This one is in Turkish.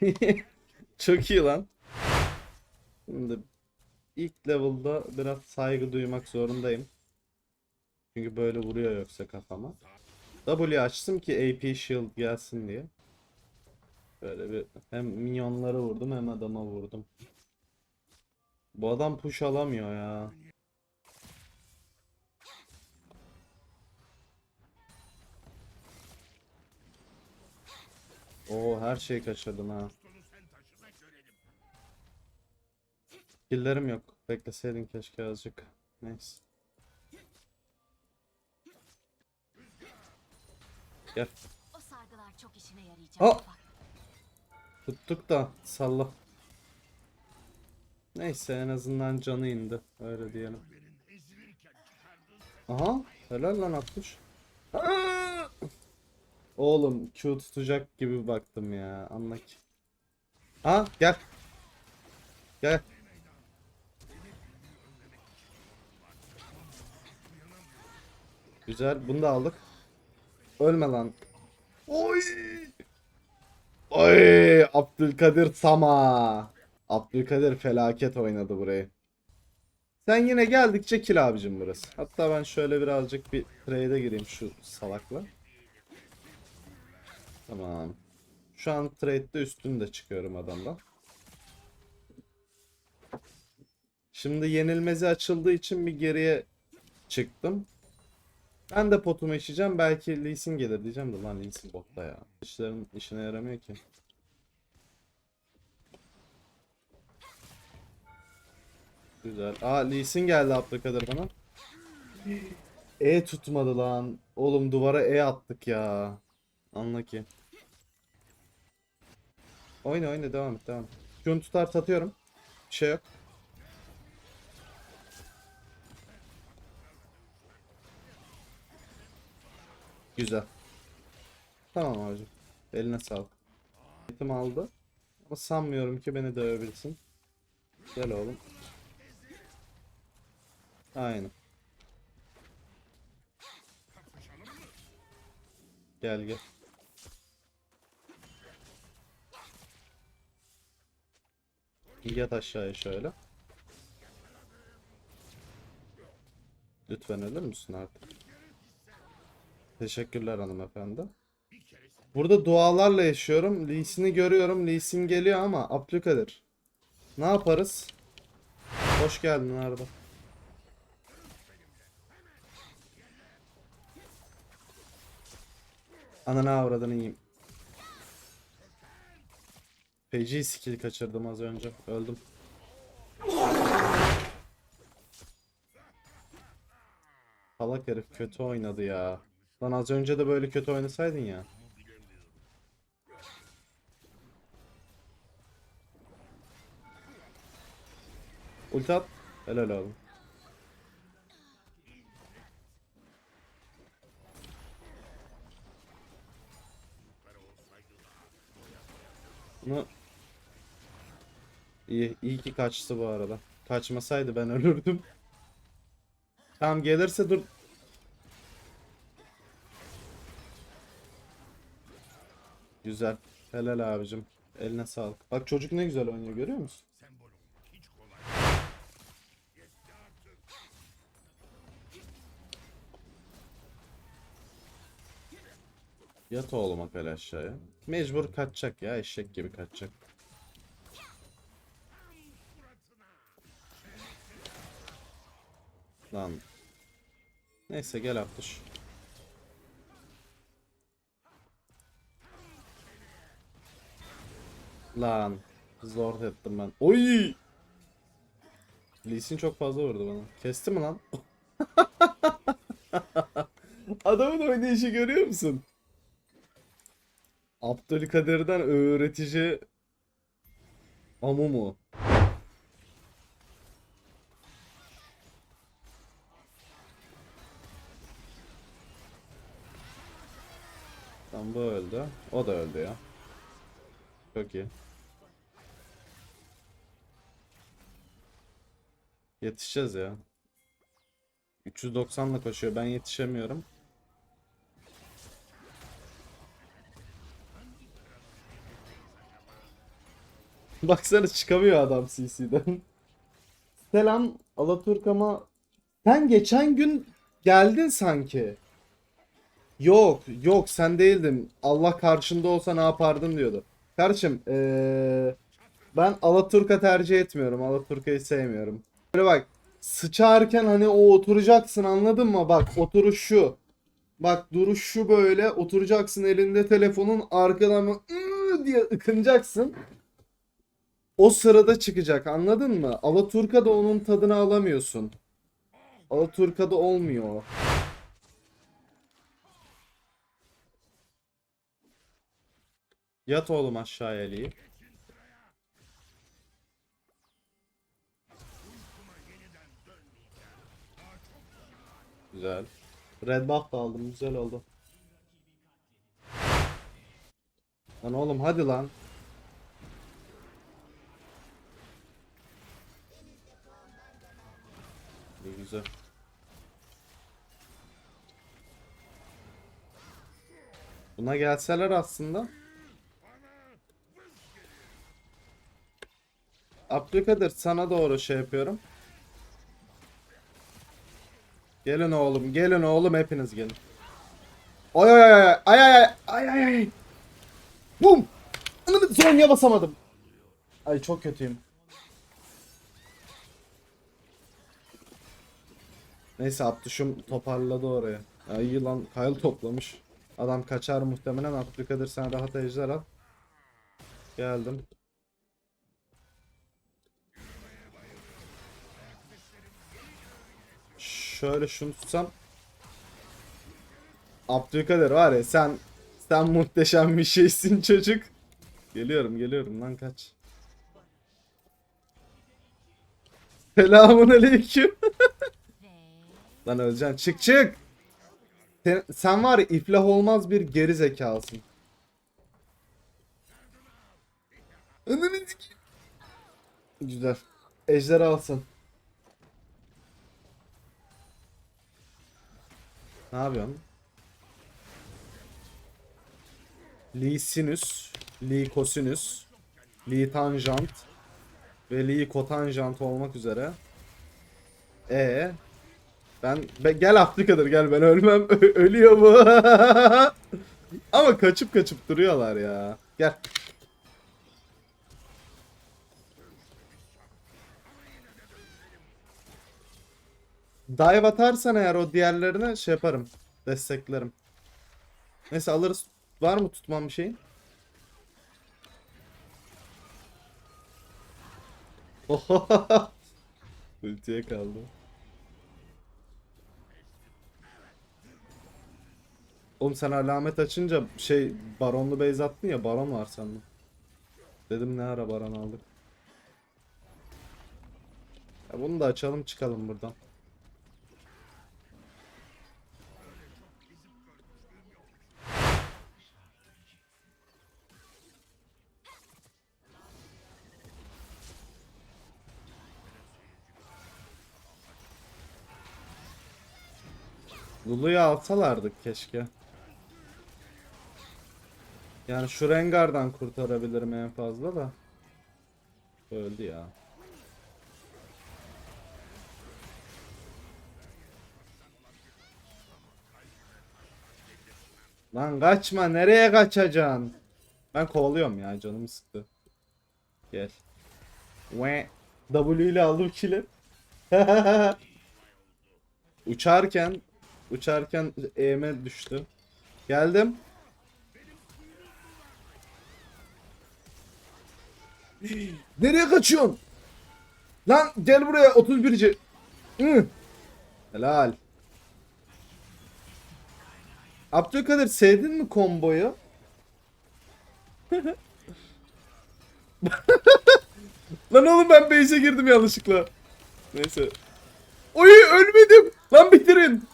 Çok iyi lan. Şimdi ilk level'da biraz saygı duymak zorundayım. Çünkü böyle vuruyor yoksa kafama. W açtım ki AP shield gelsin diye. Böyle bir hem minyonları vurdum hem adama vurdum. Bu adam push alamıyor ya. Oo her şeyi kaçırdım ha. Killerim yok. Bekleseydin keşke azıcık. Neyse. Gel. O sargılar çok işine yarayacak. Bak. Tuttuk da salla. Neyse en azından canı indi. Öyle diyelim. Aha. Helal lan atmış. Oğlum Q tutacak gibi baktım ya. Anla ki. Ha gel. Gel. Güzel. Bunu da aldık. Ölme lan. Oy. Oy. Abdülkadir Sama. Abdülkadir felaket oynadı burayı. Sen yine geldikçe kill abicim burası. Hatta ben şöyle birazcık bir trade'e gireyim şu salakla. Tamam. Şu an trade'de üstünde çıkıyorum adamdan. Şimdi yenilmezi açıldığı için bir geriye çıktım. Ben de potumu içeceğim. Belki Lee gelir diyeceğim de lan Lee Sin botta ya. İşlerin işine yaramıyor ki. Güzel. Aa Lee Sin geldi Abdülkadir bana. E tutmadı lan. Oğlum duvara E attık ya. Anla ki. Oyna oyna devam et devam et. Şunu tutar satıyorum. Bir şey yok. Güzel. Tamam abicim. Eline sağlık. Eğitim aldı. Ama sanmıyorum ki beni dövebilsin. Gel oğlum. Aynen. Gel gel. Yat aşağıya şöyle. Lütfen ölür müsün artık? Teşekkürler hanımefendi. Burada dualarla yaşıyorum. Lee Sin'i görüyorum. Lee Sin geliyor ama Abdülkadir. Ne yaparız? Hoş geldin Arda. Ananı avradını yiyeyim. Feci skill kaçırdım az önce. Öldüm. Salak herif kötü oynadı ya. Lan az önce de böyle kötü oynasaydın ya. Ulti at. Helal oğlum. Bunu İyi, iyi ki kaçtı bu arada. Kaçmasaydı ben ölürdüm. Tamam gelirse dur. Güzel. Helal abicim. Eline sağlık. Bak çocuk ne güzel oynuyor görüyor musun? Yat oğlum akal aşağıya. Mecbur kaçacak ya eşek gibi kaçacak. Lan. Neyse gel Abdüş. Lan. Zor ettim ben. Oy! Lee çok fazla vurdu bana. Kesti mi lan? Adamın oynayışı görüyor musun? Abdülkadir'den öğretici Amumu. Tamam bu öldü. O da öldü ya. Çok iyi. Yetişeceğiz ya. 390 ile koşuyor. Ben yetişemiyorum. Baksana çıkamıyor adam CC'den. Selam Alaturkama. Sen geçen gün geldin sanki. Yok yok sen değildin. Allah karşında olsa ne yapardın diyordu. Kardeşim eee, ben Alaturka tercih etmiyorum. Alaturka'yı sevmiyorum. Böyle bak sıçarken hani o oturacaksın anladın mı? Bak oturuş şu. Bak duruş şu böyle oturacaksın elinde telefonun arkadan mı diye ıkınacaksın. O sırada çıkacak anladın mı? Alaturka'da onun tadını alamıyorsun. Alaturka'da olmuyor. o. Yat oğlum aşağıya Lee. Güzel. Red buff da aldım. Güzel oldu. Lan oğlum hadi lan. İyi güzel. Buna gelseler aslında. Abdülkadir sana doğru şey yapıyorum. Gelin oğlum, gelin oğlum hepiniz gelin. Oy oy oy ay ay ay ay ay ay. Bum. Zonya basamadım. Ay çok kötüyüm. Neyse Abdüşüm toparladı oraya. Ay yılan kayıl toplamış. Adam kaçar muhtemelen Abdülkadir sen rahat ejder al. Geldim. Şöyle şunu tutsam. Abdülkadir var ya sen sen muhteşem bir şeysin çocuk. Geliyorum geliyorum lan kaç. Selamun aleyküm. Lan öleceksin. Çık çık. Sen, sen var ya iflah olmaz bir geri zekalısın. Güzel. Ejder alsın. Ne yapıyorsun? Lee sinüs, Lee kosinüs, Lee tanjant ve Lee kotanjant olmak üzere. E ben, ben gel Afrika'dır gel ben ölmem ölüyor bu. Ama kaçıp kaçıp duruyorlar ya. Gel. Dive atarsan eğer o diğerlerine şey yaparım. Desteklerim. Neyse alırız. Var mı tutmam bir şeyin? Ultiye kaldı. Oğlum sen alamet açınca şey baronlu base attın ya baron var sende. Dedim ne ara baron aldık. Ya bunu da açalım çıkalım buradan. Lulu'yu alsalardık keşke. Yani şu Rengar'dan kurtarabilirim en fazla da. Öldü ya. Lan kaçma nereye kaçacaksın? Ben kovalıyorum ya canımı sıktı. Gel. Ve W ile aldım kili. Uçarken uçarken eğime düştü. Geldim. Nereye kaçıyorsun? Lan gel buraya 31'ci. Hı. Helal. Abdülkadir sevdin mi komboyu? Lan oğlum ben base'e girdim yanlışlıkla. Neyse. Oy ölmedim. Lan bitirin.